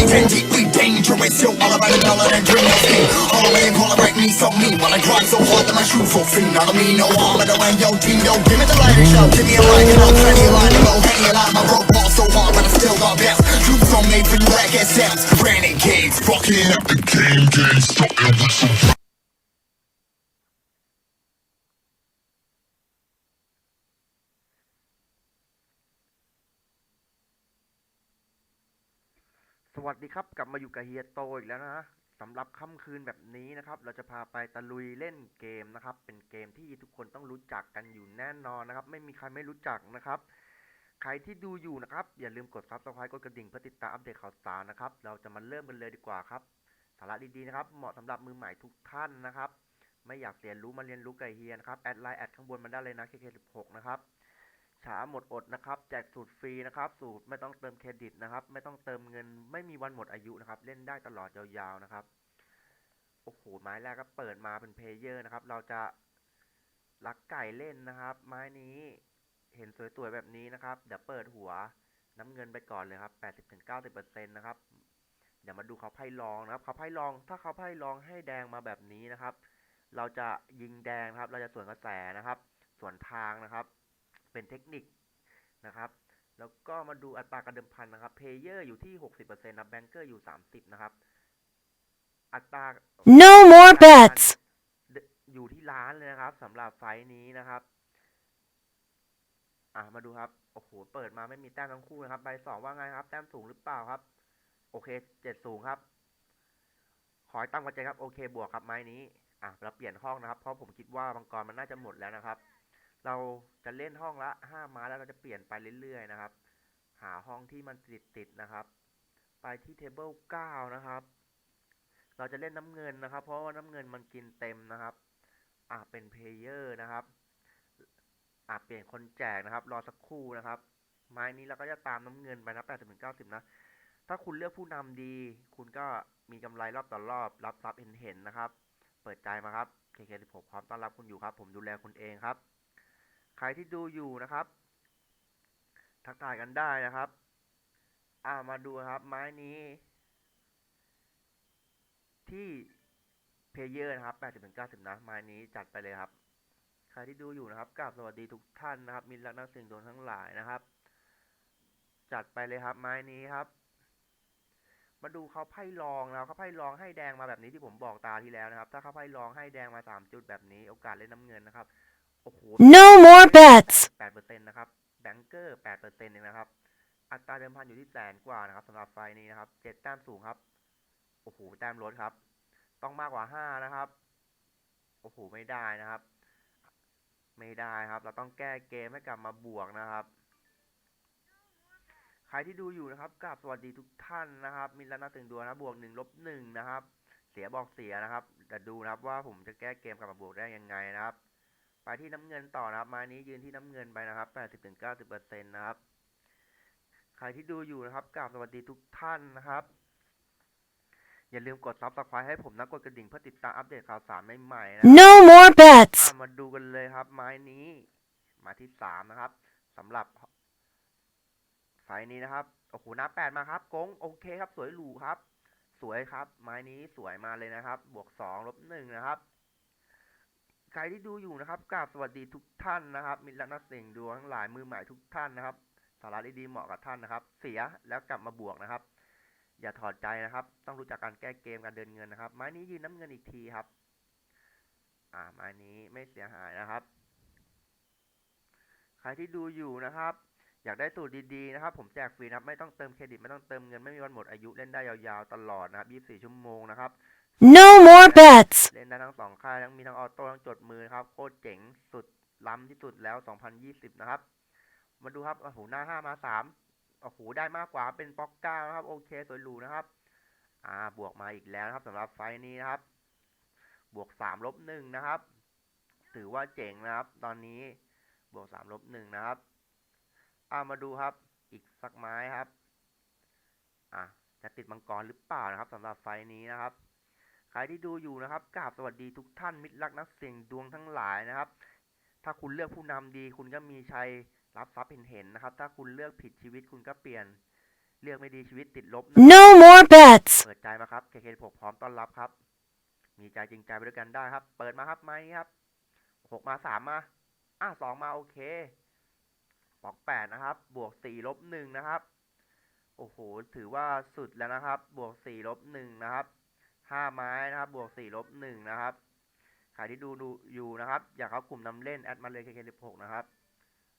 anything deeply dangerous. Yo, all about a dollar and dream of. All the way call it right me so mean. While I grind so hard that my shoes will fiend. I a mean no harm, I don't end your team. Yo, give me the lighter show, give me a light, and I'll plenty of line to go a lot, My rope ball so hard, but I still got bounce. Troops on made for you black ass sounds. Renegade, fucking up the game, game, starting with some. วัสดีครับ กลับมาอยู่กับเฮียโตอีกแล้วนะสำหรับค่ำคืนแบบนี้นะครับ เราจะพาไปตะลุยเล่นเกมนะครับ เป็นเกมที่ทุกคนต้องรู้จักกันอยู่แน่นอนนะครับ ไม่มีใครไม่รู้จักนะครับ ใครที่ดูอยู่นะครับ อย่าลืมกดซับสไครต์กดกระดิ่งเพื่อติดตามอัปเดตข่าวสารนะครับ เราจะมาเริ่มกันเลยดีกว่าครับ สาระดีๆนะครับ เหมาะสำหรับมือใหม่ทุกท่านนะครับ ไม่อยากเรียนรู้มาเรียนรู้กับเฮียนะครับ แอดไลน์แอดข้างบนมันได้เลยนะ KK16 นะครับ ช้าหมดอดนะครับ แจกสูตรฟรีนะครับ สูตรไม่ต้องเติมเครดิตนะครับ ไม่ต้องเติมเงิน ไม่มีวันหมดอายุนะครับ เล่นได้ตลอดยาวๆนะครับ โอ้โห ไม้แรกก็เปิดมาเป็นเพลเยอร์นะครับ เราจะลักไก่เล่นนะครับ ไม้นี้เห็นสวยๆแบบนี้นะครับ เดี๋ยวเปิดหัวน้ำเงินไปก่อนเลยครับ 80-90%นะครับ เดี๋ยวมาดูเขาไพ่รองนะครับ เขาไพ่รอง ถ้าเขาไพ่รองให้แดงมาแบบนี้นะครับ เราจะยิงแดงครับ เราจะสวนกระแสนะครับ สวนทางนะครับ เป็นเทคนิคนะครับแล้วก็มาดูอัตราการเดิมพันนะครับเพเยอร์อยู่ที่ 60%นะแบงเกอร์อยู่ 30 นะครับ อัตรา No more การเดิมพัน bets. อยู่ที่ล้านเลยนะครับสำหรับไฟท์นี้นะครับอะมาดูครับโอ้โหเปิดมาไม่มีแต้มทั้งคู่นะครับใบสองว่าไงครับ แต้มสูงหรือเปล่าครับ โอเคเจ็ดสูงครับ ขอให้ตั้งกระใจครับ โอเคบวกครับไม้นี้อะเราเปลี่ยนห้องนะครับ เพราะผมคิดว่ามังกรมันน่าจะหมดแล้วนะครับ เราจะเล่นห้องละห้าม้าแล้วเราจะเปลี่ยนไปเรื่อยๆนะครับ หาห้องที่มันติดๆนะครับ ไปที่เทเบิลเก้านะครับ เราจะเล่นน้ำเงินนะครับ เพราะว่าน้ำเงินมันกินเต็มนะครับ อะเป็นเพลเยอร์นะครับ อะเปลี่ยนคนแจกนะครับ รอสักครู่นะครับ ไม้นี้เราก็จะตามน้ำเงินไปนะ80ถึง90นะ ถ้าคุณเลือกผู้นำดี คุณก็มีกำไรรอบต่อรอบ รับทรัพย์เห็นเห็นๆนะครับ เปิดใจมาครับ KK16 พร้อมต้อนรับคุณอยู่ครับ ผมดูแลคุณเองครับ ใครที่ดูอยู่นะครับ ทักทายกันได้นะครับ อ่ามาดูครับไม้นี้ ที่เพเยอร์นะครับ80-90นะไม้นี้จัดไปเลยครับ ใครที่ดูอยู่นะครับกราบสวัสดีทุกท่านนะครับ มิตรรักนักเสี่ยงดวงทั้งหลายนะครับ จัดไปเลยครับ ไม้นี้ครับ มาดูเขาไพ่รองแล้วเขาไพ่รองให้แดงมาแบบนี้ที่ผมบอกตาที่แล้วนะครับ ถ้าเขาไพ่รองให้แดงมาสามจุดแบบนี้ โอกาสเล่นน้ำเงินนะครับ โอ้โห No more bets. แปดเปอร์เซ็นต์นะครับแบงเกอร์แปดเปอร์เซ็นต์เองนะครับ อัตราเดิมพันอยู่ที่แสนกว่านะครับสำหรับไฟล์นี้นะครับเจ็ดแต้มสูงครับ โอ้โห แต้มลดครับ ต้องมากกว่าห้านะครับ โอ้โห ไม่ได้นะครับ ไม่ได้ครับ เราต้องแก้เกมให้กลับมาบวกนะครับ ใครที่ดูอยู่นะครับกราบสวัสดีทุกท่านนะครับ มิลลานาตึงดวงนะบวกหนึ่งลบหนึ่งนะครับ เสียบอกเสียนะครับ แต่ดูนะครับว่าผมจะแก้เกมกลับมาบวกได้ยังไงนะครับไป ที่น้ำเงินต่อนะครับ ไม้นี้ยืนที่น้ำเงินไปนะครับ80-90%นะครับ ใครที่ดูอยู่นะครับกราบสวัสดีทุกท่านนะครับ อย่าลืมกดซับสไครต์ให้ผมนะกดกระดิ่งเพื่อติดตามอัปเดตข่าวสารใหม่ๆนะ No more อะ bets. มาดูกันเลยครับ ไม้นี้หมายที่สามนะครับสำหรับไฟล์นี้นะครับโอ้โหหน้าแปดมาครับกงโอเคครับ สวยหรูครับ สวยครับ ไม้นี้สวยมาเลยนะครับ บวกสองลบหนึ่งนะครับ ใครที่ดูอยู่นะครับกราบสวัสดีทุกท่านนะครับ มิตรและนักเสี่ยงดวงทั้งหลายมือใหม่ทุกท่านนะครับ สาระดีๆเหมาะกับท่านนะครับ เสียแล้วกลับมาบวกนะครับ อย่าถอดใจนะครับ ต้องรู้จักการแก้เกมการเดินเงินนะครับ ไม้นี้ยืนน้ำเงินอีกทีครับ อ่าไม้นี้ไม่เสียหายนะครับ ใครที่ดูอยู่นะครับ อยากได้สูตรดีๆนะครับ ผมแจกฟรีนะครับ ไม่ต้องเติมเครดิตไม่ต้องเติมเงินไม่มีวันหมดอายุเล่นได้ยาวๆตลอดนะครับ24 ชั่วโมงนะครับ No more bets. เล่นได้ทั้งสองค่ายทั้งมีทั้งออโต้ทั้งจดมือนะครับ โคตรเจ๋งสุดล้ำที่สุดแล้ว 2020 นะครับ มาดูครับโอ้โหหน้าห้ามาสามโอ้โห ได้มากกว่าเป็นป๊อกเก้านะครับ โอเคสวยหรูนะครับ อ่า บวกมาอีกแล้วนะครับสำหรับไฟนี้นะครับ บวกสามลบหนึ่งนะครับ ถือว่าเจ๋งนะครับ ตอนนี้บวกสามลบหนึ่งนะครับ อ่า มาดูครับ อีกสักไม้ครับ อะ จะติดมังกรหรือเปล่านะครับสำหรับไฟนี้นะครับ ใครที่ดูอยู่นะครับกราบสวัสดีทุกท่านมิตรรักนักเสี่ยงดวงทั้งหลายนะครับ ถ้าคุณเลือกผู้นำดี คุณก็มีชัยรับทรัพย์เห็นเห็นๆนะครับ ถ้าคุณเลือกผิดชีวิตคุณก็เปลี่ยนเลือกไม่ดีชีวิตติดลบนะครับ No more bets. เปิดใจมาครับ KK6 พร้อมต้อนรับครับ มีใจจริงใจไปด้วยกันได้ครับ เปิดมาครับไม้ครับหกมาสามมาอะสองมาโอเคบวกแปดนะครับ บวกสี่ลบหนึ่งนะครับ โอ้โห ถือว่าสุดแล้วนะครับ บวกสี่ลบหนึ่งนะครับ ห้าไม้นะครับ บวกสี่ลบหนึ่งนะครับ ใครที่ดูดูอยู่นะครับ อยากเข้ากลุ่มนำเล่น แอดมาเลยเคเคสิบหกนะครับ